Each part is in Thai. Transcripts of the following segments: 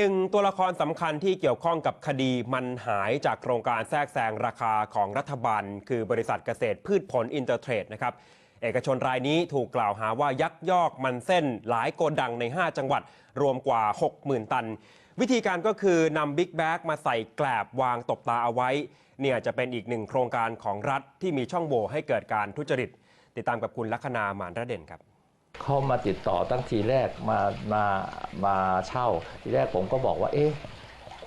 หนึ่งตัวละครสำคัญที่เกี่ยวข้องกับคดีมันหายจากโครงการแทรกแซงราคาของรัฐบาล คือบริษัทเกษตรพืชผลอินเตอร์เทรดนะครับเอกชนรายนี้ถูกกล่าวหาว่ายักยอกมันเส้นหลายโกดังใน 5 จังหวัดรวมกว่า 60,000 ตัน วิธีการก็คือนำบิ๊กแบ็กมาใส่แกลบวางตบตาเอาไว้ เนี่ยจะเป็นอีกหนึ่งโครงการของรัฐที่มีช่องโหว่ให้เกิดการทุจริต ติดตามกับคุณลัคนาหมานระเด่นครับ เขามาติดต่อตั้งทีแรกมามามาเช่า ทีแรกผมก็บอกว่า เอ๊ะ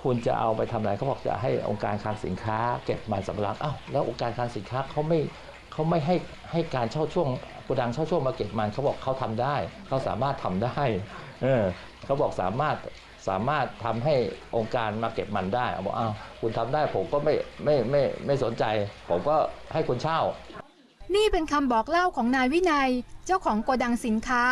คุณจะเอาไปทำอะไรเขาบอกจะให้องค์การคลังสินค้า เก็บมันสำปะหลังอ้าวแล้วองค์การคลังสินค้าเขาไม่เขาไม่ให้ให้การเช่าช่วงโกดังเช่าช่วงมาเก็บมันเขาบอกเขาทำได้เขาสามารถทำได้เออเขาบอกสามารถสามารถทำให้องค์การมาเก็บมันได้บอกอ้าวคุณทำได้ผมก็ไม่ไม่ไม่ไม่สนใจ ผมก็ให้คุณเช่า นี่เป็นคำบอกเล่าของนายวินัย เจ้าของโกดังสินค้า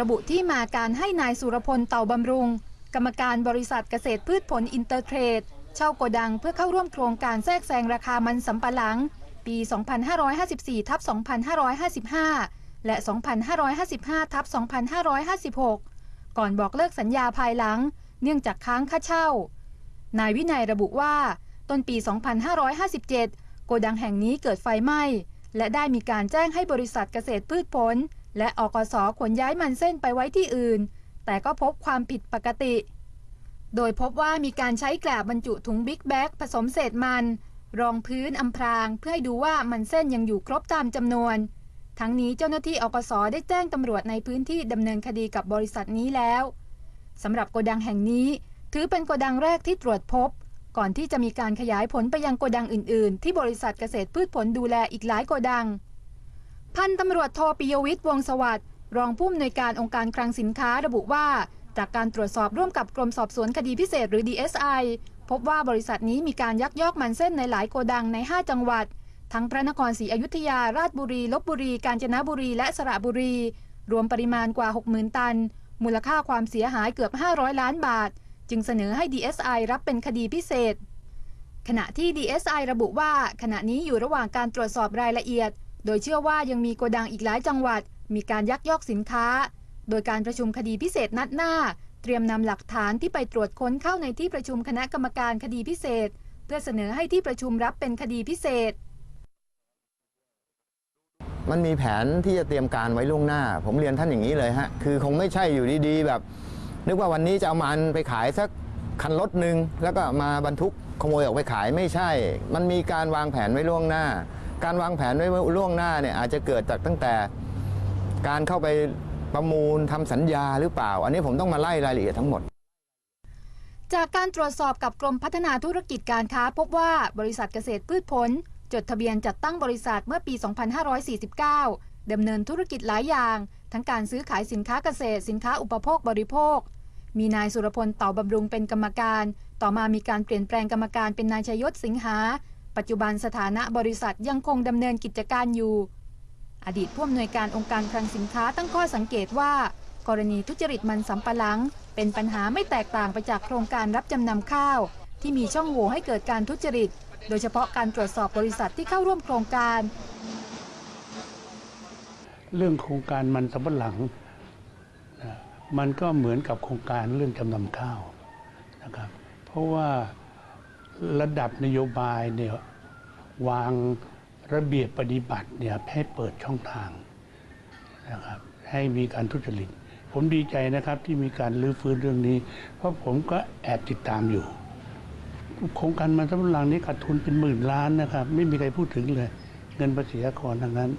ระบุที่มาการให้นายสุรพลเต่าบำรุง กรรมการบริษัทเกษตรพืชผลอินเตอร์เทรด เช่าโกดังเพื่อเข้าร่วมโครงการแทรกแซงราคามันสำปะหลัง ปี 2554ทับ2555 และ 2555ทับ2556 ก่อนบอกเลิกสัญญาภายหลัง เนื่องจากค้างค่าเช่า นายวินัยระบุว่า ต้นปี 2557 โกดังแห่งนี้เกิดไฟไหม้ และได้มีการแจ้งให้บริษัทเกษตรพืชผล และอกสขนย้ายมันเส้นไปไว้ที่อื่น แต่ก็พบความผิดปกติ โดยพบว่ามีการใช้แกลบบรรจุถุงบิ๊กแบ็กผสมเศษมัน รองพื้นอำพรางเพื่อให้ดูว่ามันเส้นยังอยู่ครบตามจำนวน ทั้งนี้เจ้าหน้าที่อกสได้แจ้งตำรวจในพื้นที่ดำเนินคดีกับบริษัทนี้แล้วสำหรับโกดังแห่งนี้ ถือเป็นโกดังแรกที่ตรวจพบ ก่อนที่จะมีการขยายผลไปยังโกดังอื่น ๆ ที่บริษัทเกษตรพืชผลดูแลอีกหลายโกดัง พันตำรวจโทปิยวิทย์วงสวัสดิ์รองผู้อำนวยการองค์การคลังสินค้าระบุว่า จากการตรวจสอบร่วมกับกรมสอบสวนคดีพิเศษหรือ DSI พบว่าบริษัทนี้มีการยักยอกมันเส้นในหลายโกดังใน 5 จังหวัด ทั้งพระนครศรีอยุธยา ราชบุรี ลบบุรี กาญจนบุรี และสระบุรี รวมปริมาณกว่า 60,000 ตัน มูลค่าความเสียหายเกือบ 500 ล้านบาท จึงเสนอให้ DSI รับเป็นคดีพิเศษ ขณะที่ DSI ระบุว่า ขณะนี้อยู่ระหว่างการตรวจสอบรายละเอียด โดยเชื่อว่ายังมีโกดังอีกหลายจังหวัด มีการยักยอกสินค้า โดยการประชุมคดีพิเศษนัดหน้า เตรียมนำหลักฐานที่ไปตรวจค้นเข้าในที่ประชุมคณะกรรมการคดีพิเศษ เพื่อเสนอให้ที่ประชุมรับเป็นคดีพิเศษมันมีแผนที่จะเตรียมการไว้ล่วงหน้า ผมเรียนท่านอย่างนี้เลยฮะ คือคงไม่ใช่อยู่ดีๆ แบบ นึกว่าวันนี้จะเอามันไปขายสักคันรถหนึ่งแล้วก็มาบรรทุกขโมยออกไปขายไม่ใช่ มันมีการวางแผนไว้ล่วงหน้า การวางแผนไว้ล่วงหน้าเนี่ยอาจจะเกิดจากตั้งแต่ การเข้าไปประมูลทำสัญญาหรือเปล่า อันนี้ผมต้องมาไล่รายละเอียดทั้งหมด จากการตรวจสอบกับกรมพัฒนาธุรกิจการค้า พบว่าบริษัทเกษตรพืชผล จดทะเบียนจัดตั้งบริษัทเมื่อปี 2549ดำเนินธุรกิจหลายอย่าง ทั้งการซื้อขายสินค้าเกษตรสินค้าอุปโภคบริโภค มีนายสุรพลเต่าบำรุงเป็นกรรมการ ต่อมามีการเปลี่ยนแปลงกรรมการเป็นนายชยศสิงหา ปัจจุบันสถานะบริษัทยังคงดำเนินกิจการอยู่ อดีตผู้อำนวยการองค์การคลังสินค้าตั้งข้อสังเกตว่า กรณีทุจริตมันสำปะหลัง เป็นปัญหาไม่แตกต่างไปจากโครงการรับจำนำข้าว ที่มีช่องโหว่ให้เกิดการทุจริต โดยเฉพาะการตรวจสอบบริษัทที่เข้าร่วมโครงการ เรื่องโครงการมันสำปะหลัง มันก็เหมือนกับโครงการเรื่องจำนำข้าวนะครับ เพราะว่าระดับนโยบายเนี่ยวางระเบียบปฏิบัติเนี่ยให้เปิดช่องทางนะครับให้มีการทุจริต ผมดีใจนะครับที่มีการรื้อฟื้นเรื่องนี้ เพราะผมก็แอบติดตามอยู่ โครงการมันสำหลังนี้ขาดทุนเป็นหมื่นล้านนะครับ ไม่มีใครพูดถึงเลย เงินภาษีอากรทั้งนั้น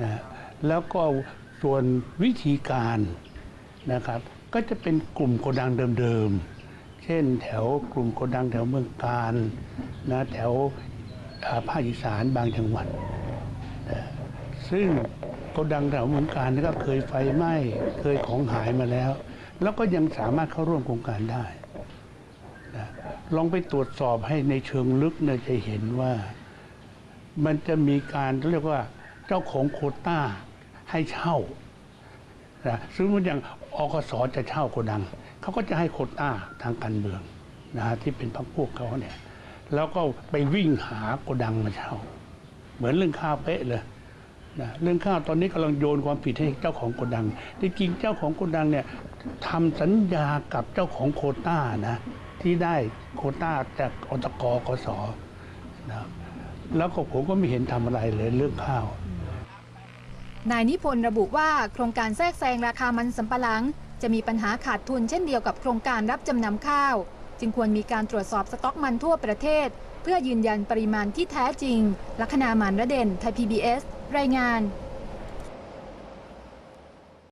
นะแล้วก็ส่วนวิธีการ นะครับ ก็จะเป็นกลุ่มโกดังเดิมๆ เช่นแถวกลุ่มโกดังแถวเมืองการนะแถวภาคอีสานบางจังหวัด ซึ่งโกดังแถวเมืองการก็เคยไฟไหม้เคยของหายมาแล้ว แล้วก็ยังสามารถเข้าร่วมโครงการได้นะลองไปตรวจสอบให้ในเชิงลึกเนี่ยจะเห็นว่ามันจะมีการเรียกว่าเจ้าของโคต้าให้เช่า นะซึ่งมันอย่างอกสจะเช่าโกดังเขาก็จะให้โคต้าทางการเมืองนะฮะที่เป็นพรรคพวกเขาเนี่ยแล้วก็ไปวิ่งหาโกดังมาเช่า เหมือนเรื่องข้าวเป๊ะเลยนะเรื่องข้าวตอนนี้กำลังโยนความผิดให้เจ้าของโกดังที่จริงเจ้าของโกดังเนี่ยทำสัญญากับเจ้าของโคต้านะที่ได้โคต้าจากอตกกสนะแล้วก็ผมก็ไม่เห็นทำอะไรเลยเรื่องข้าว นายนิพนธ์ระบุว่าโครงการแทรกแซงราคามันสำปะหลัง จะมีปัญหาขาดทุนเช่นเดียวกับโครงการรับจำนำข้าว จึงควรมีการตรวจสอบสต็อกมันทั่วประเทศ เพื่อยืนยันปริมาณที่แท้จริง ลัคนามันระเด่นไทยพีบีเอสรายงาน